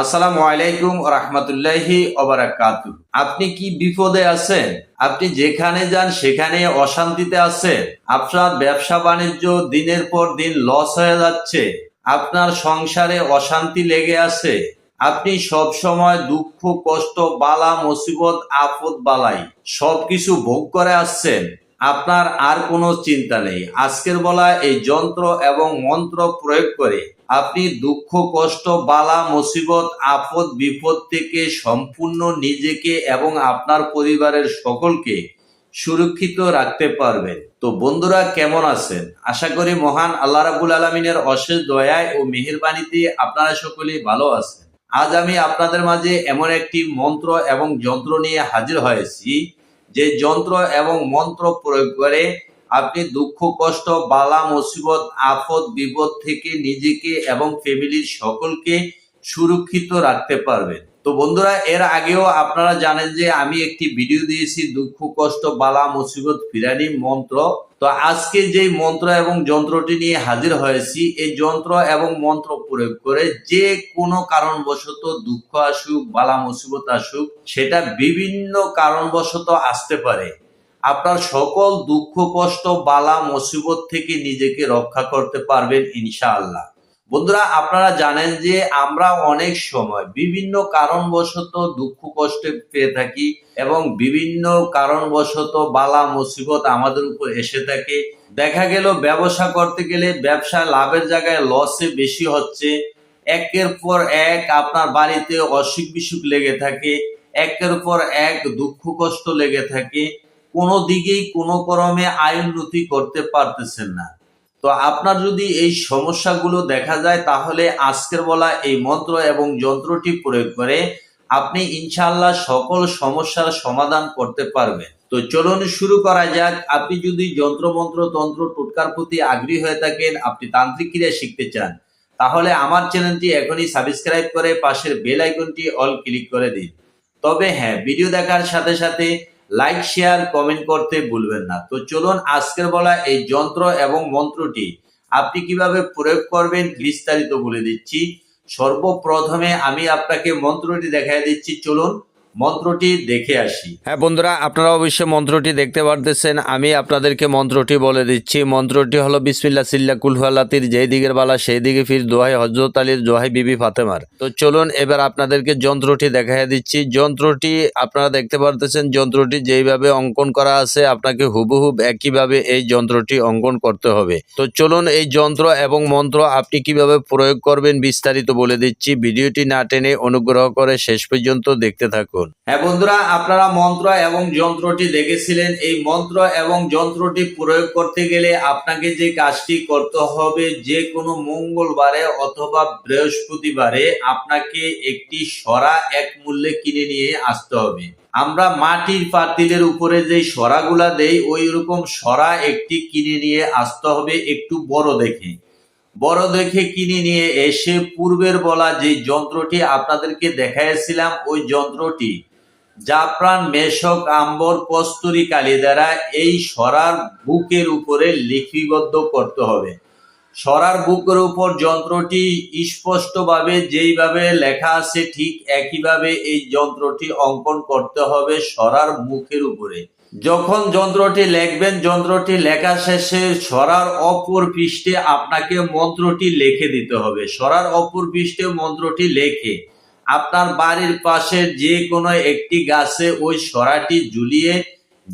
আসসালামু আলাইকুম রহমতুল্লাহি ওবারাকাত আপনি কি বিপদে আছেন? আপনি যেখানে যান সেখানে অশান্তিতে আছেন। আপনার ব্যবসা বাণিজ্য দিনের পর দিন লস হয়ে যাচ্ছে। আপনার সংসারে অশান্তি লেগে আছে। আপনি সব সময় দুঃখ, কষ্ট, বালা, মুসিবত, আপদ, বালাই সবকিছু ভোগ করে আসছেন। আপনার আর কোনো চিন্তা নেই। আজকের বলা এই যন্ত্র এবং মন্ত্র প্রয়োগ করে আপনি দুঃখ, কষ্ট, বালা, মুসিবত, আপদ, বিপদ থেকে সম্পূর্ণ নিজেকে এবং আপনার পরিবারের সকলকে সুরক্ষিত রাখতে পারবেন। তো বন্ধুরা, কেমন আছেন? আশা করি মহান আল্লাহ রাবুল আলমিনের অশেষ দয়ায় ও মেহেরবানিতে আপনারা সকলেই ভালো আছেন। আজ আমি আপনাদের মাঝে এমন একটি মন্ত্র এবং যন্ত্র নিয়ে হাজির হয়েছি। যে যন্ত্র এবং মন্ত্র প্রয়োগ করে আপনি দুঃখ, কষ্ট, বালা, মুসিবত, আফত, বিপদ থেকে নিজেকে এবং ফ্যামিলির সকলকে সুরক্ষিত রাখতে পারবেন। তো বন্ধুরা, এর আগেও আপনারা জানেন যে আমি একটি ভিডিও দিয়েছি, দুঃখ, কষ্ট, বালা, মুসিবত, ফিরানি মন্ত্র। তো আজকে যে মন্ত্র এবং যন্ত্রটি নিয়ে হাজির হয়েছি, এই যন্ত্র এবং মন্ত্র প্রয়োগ করে যে কোনো কারণবশত দুঃখ আসুক, বালা, মুসিবত আসুক, সেটা বিভিন্ন কারণবশত আসতে পারে। আপনার সকল দুঃখ, কষ্ট, বালা, মুসিবত থেকে নিজেকে রক্ষা করতে পারবেন ইনশাআল্লাহ। বন্ধুরা, আপনারা জানেন যে আমরা অনেক সময় বিভিন্ন কারণবশত দুঃখ কষ্টে পেয়ে থাকি এবং বিভিন্ন কারণবশত বালা মুসিবত আমাদের উপর এসে থাকে। দেখা গেল, ব্যবসা করতে গেলে ব্যবসা লাভের জায়গায় লসে বেশি হচ্ছে। একের পর এক আপনার বাড়িতে অসুখ বিসুখ লেগে থাকে। একের পর এক দুঃখ কষ্ট লেগে থাকে। কোনো দিকেই কোনো ক্রমে আয় উন্নতি করতে পারতেছেন না। তো আপনার যদি এই সমস্যাগুলো দেখা যায়, তাহলে আজকের বলা এই মন্ত্র এবং যন্ত্রটি প্রয়োগ করে আপনি ইনশাল্লাহ সকল সমস্যার সমাধান করতে পারবেন। তো চলুন শুরু করা যাক। আপনি যদি যন্ত্র মন্ত্র তন্ত্র টোটকার প্রতি আগ্রহী হয়ে থাকেন, আপনি তান্ত্রিক ক্রিয়া শিখতে চান, তাহলে আমার চ্যানেলটি এখনই সাবস্ক্রাইব করে পাশের বেল আইকনটি অল ক্লিক করে দিন। তবে হ্যাঁ ভিডিও দেখার সাথে সাথে লাইক শেয়ার কমেন্ট করতে ভুলবেন না। তো চলুন আজকের বলা এই যন্ত্র এবং মন্ত্রটি আপনি কীভাবে প্রয়োগ করবেন বিস্তারিত বলে দিচ্ছি। সর্বপ্রথমে আমি আপনাকে মন্ত্রটি দেখাই দিচ্ছি। চলুন মন্ত্রটি দেখে আসি। হ্যাঁ বন্ধুরা, আপনারা অবশ্যই মন্ত্রটি দেখতে পারতেছেন। আমি আপনাদেরকে মন্ত্রটি বলে দিচ্ছি। মন্ত্রটি হলো বিসমিল্লা সিল্লা কুলহালাতির যেই দিকের বালা সেই দিকে ফির দোহাই হজরত আলীর, দোহাই বিবি ফাতেমার। তো চলুন এবার আপনাদেরকে যন্ত্রটি দেখাই দিচ্ছি। যন্ত্রটি আপনারা দেখতে পারতেছেন, যন্ত্রটি যেইভাবে অঙ্কন করা আছে, আপনাকে হুবহুব একইভাবে এই যন্ত্রটি অঙ্কন করতে হবে। তো চলুন এই যন্ত্র এবং মন্ত্র আপনি কীভাবে প্রয়োগ করবেন বিস্তারিত বলে দিচ্ছি। ভিডিওটি না টেনে অনুগ্রহ করে শেষ পর্যন্ত দেখতে থাকুন। হ্যাঁ বন্ধুরা, আপনারা মন্ত্র এবং যন্ত্রটি দেখেছিলেন। এই মন্ত্র এবং যন্ত্রটি প্রয়োগ করতে গেলে আপনাকে যে কাজটি করতে হবে যে কোনো মঙ্গলবারে অথবা বৃহস্পতিবারে আপনাকে একটি সরা এক মূল্যে কিনে নিয়ে আসতে হবে। আমরা মাটির পাতিলের উপরে যে সরাগুলা দেই ওই রকম সরা একটি কিনে নিয়ে আসতে হবে, একটু বড় দেখে। বড় দেখে কিনে নিয়ে এসে পূর্বের বলা যে যন্ত্রটি আপনাদেরকে দেখাইছিলাম ওই যন্ত্রটি জাফরান, মেশক, আম্বর, কস্তুরি কালি দ্বারা এই সরার বুকের উপরে লিপিবদ্ধ করতে হবে। সরার বুকের উপর যন্ত্রটি স্পষ্টভাবে যেইভাবে লেখা আছে, ঠিক একইভাবে এই যন্ত্রটি অঙ্কন করতে হবে সরার মুখের উপরে। যখন যন্ত্রটি লিখবেন, যন্ত্রটি লেখা শেষে সরার অপর পৃষ্ঠে আপনাকে মন্ত্রটি লিখে দিতে হবে। সরার অপর পৃষ্ঠে মন্ত্রটি লেখে আপনার বাড়ির পাশে যে কোনো একটি গাছে ওই সরাটি ঝুলিয়ে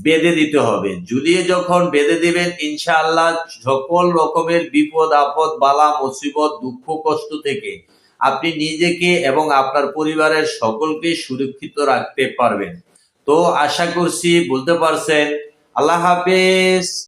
বেঁধে দিতে হবে। ঝুলিয়ে যখন বেঁধে দিবেন, ইনশাআল্লাহ সকল রকমের বিপদ, আপদ, বালা, মুসিবত, দুঃখ, কষ্ট থেকে আপনি নিজেকে এবং আপনার পরিবারের সকলকে সুরক্ষিত রাখতে পারবেন। তো আশা করছি বলতে পারছেন। আল্লাহ হাফেজ।